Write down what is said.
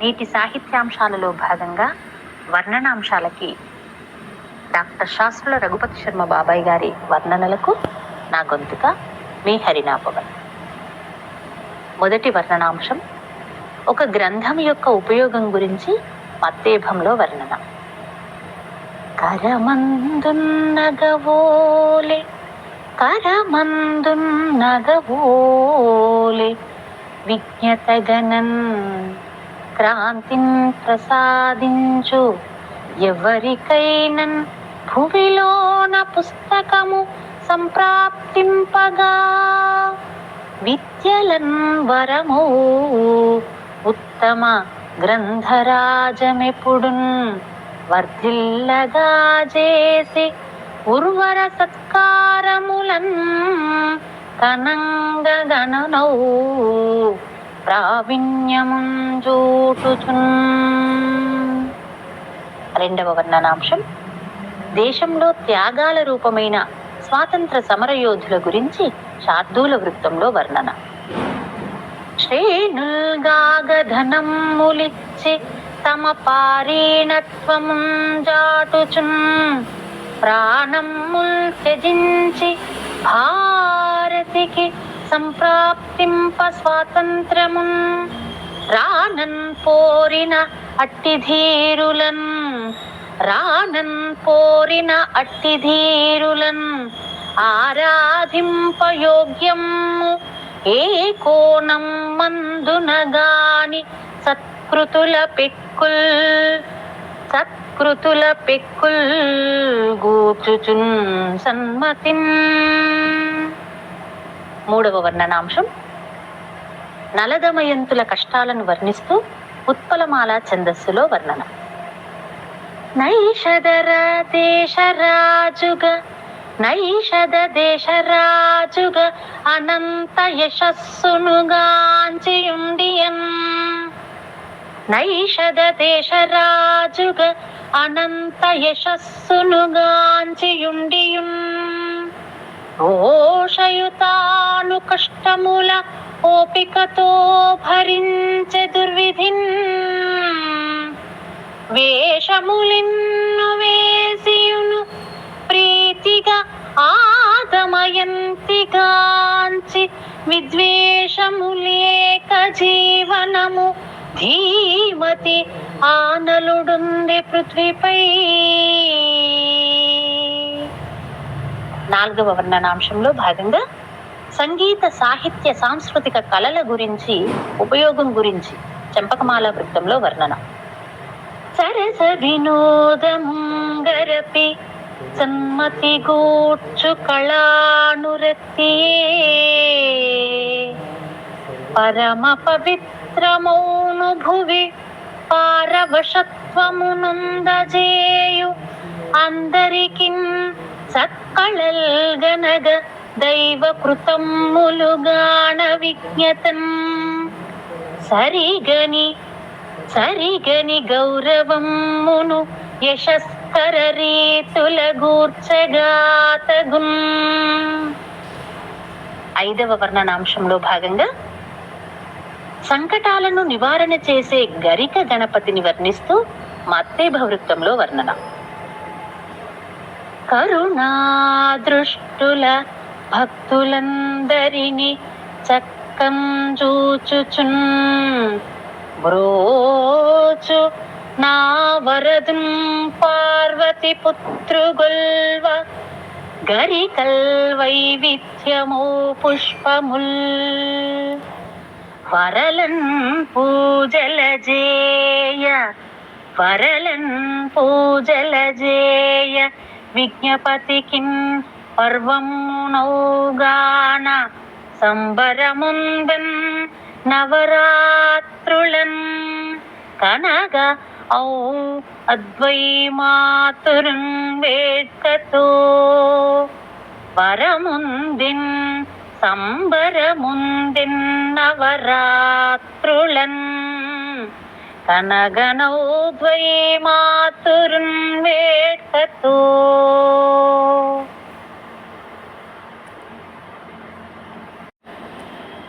నేటి సాహిత్యాంశాలలో భాగంగా వర్ణనాంశాలకి డాక్టర్ శాస్త్రుల రఘుపతి శర్మ బాబాయ్ గారి వర్ణనలకు నా గొంతుక మీ హరినాపవన్ మొదటి వర్ణనాంశం ఒక గ్రంథం యొక్క ఉపయోగం గురించి మత్తేభంలో వర్ణన. కరమందున్నగవోలే కరమందున్నగవోలే విజ్ఞతగనన్ క్రాంతిన్ ప్రసాదించు. ఎవరికైనన్ భువిలోన పుస్తకము సంప్రాప్తింపగా విద్యలన్ వరము ఉత్తమ గ్రంథరాజమెప్పుడున్ వర్ధిల్లగా చేసి ఉర్వర సత్కారములన్. కనంగగణనౌ ప్రావీణ్యముంజూటుచున్. రెండవ వర్ణనాంశం. దేశంలో త్యాగాల రూపమైన స్వాతంత్ర సమరయోధుల గురించి శార్దూల వృత్తంలో వర్ణన. శ్రేణుల్గాగధనములిచ్చి తమ పారీణత్వమున్ జాటుచున్ ప్రాణముల్ త్యజించి భారతికి సంప్రాప్తింప స్వాతంత్రమున్ రానన్ పోరిన అట్టిధీరులన్. రానన్ పోరిన అట్టిధీరులన్. ధీరులన్ ఆరాధింపయోగ్యం ఏ కోణం మందునగాని సత్కృతుల పెక్కుల్. సత్కృతుల పెక్కుల్ గూచుచున్ సన్మతిన్. మూడవ వర్ణనాంశం. నలదమయంతుల కష్టాలను వర్ణిస్తూ ఉత్పలమాల ఛందస్సులో వర్ణన. నైషదర దేశరాజుగ నైషద దేశరాజుగ అనంత యశస్సునుగాంచియుండియన్ నైషద దేశరాజుగ అనంత యశస్సునుగాంచియుండియున్ ఓషయుతా కష్టముల ఓపికతో భరించే దుర్విధిన్. వేషములిన్ను వేసియును ప్రీతిగా ఆదమయంతిగాంచి విద్వేషము లేక జీవనము ధీమతి ఆనలుడుంది పృథ్వీపై. నాలుగవ వర్ణనాంశంలో భాగంగా సంగీత సాహిత్య సాంస్కృతిక కళల గురించి ఉపయోగం గురించి చంపకమాల వృత్తంలో వర్ణన. సరస వినోదముంగరపి సమ్మతి గూర్చు కళానురక్తియే పరమ పవిత్రమౌను భువి పారవశత్వమునందజేయు. అందరికి సత్కళల్గనగ గనగ దైవ కృతములుగాణ విజ్ఞతం సరిగని సరిగని గౌరవమును యశస్కర రీతుల గూర్చగాతగున్ ఐదవ వర్ణనాంశంలో భాగంగా సంకటాలను నివారణ చేసే గరిక గణపతిని వర్ణిస్తూ మత్తేభ వృత్తంలో వర్ణన. కరుణా దృష్టుల భక్తులందరిని చక్కం చూచుచున్ బ్రోచు నా వరదుం పార్వతి పుత్రుగొల్వ గరికల్ వైవిధ్యమో పుష్పముల్ వరలన్ పూజల జేయ వరలన్ పూజల జేయ విజ్ఞపతికిన్ പർവമുണൗഗാന സംബരമുൻപൻ നവരാത്രുളൻ. കനക ഔ അദ്വൈമാതുരൻ വേക്കത്തോ. വരമുന്തിൻ സംബരമുന്തിൻ നവരാത്രുളൻ. കനകനൗ ദ്വൈമാതുരൻ വേക്കത്തോ.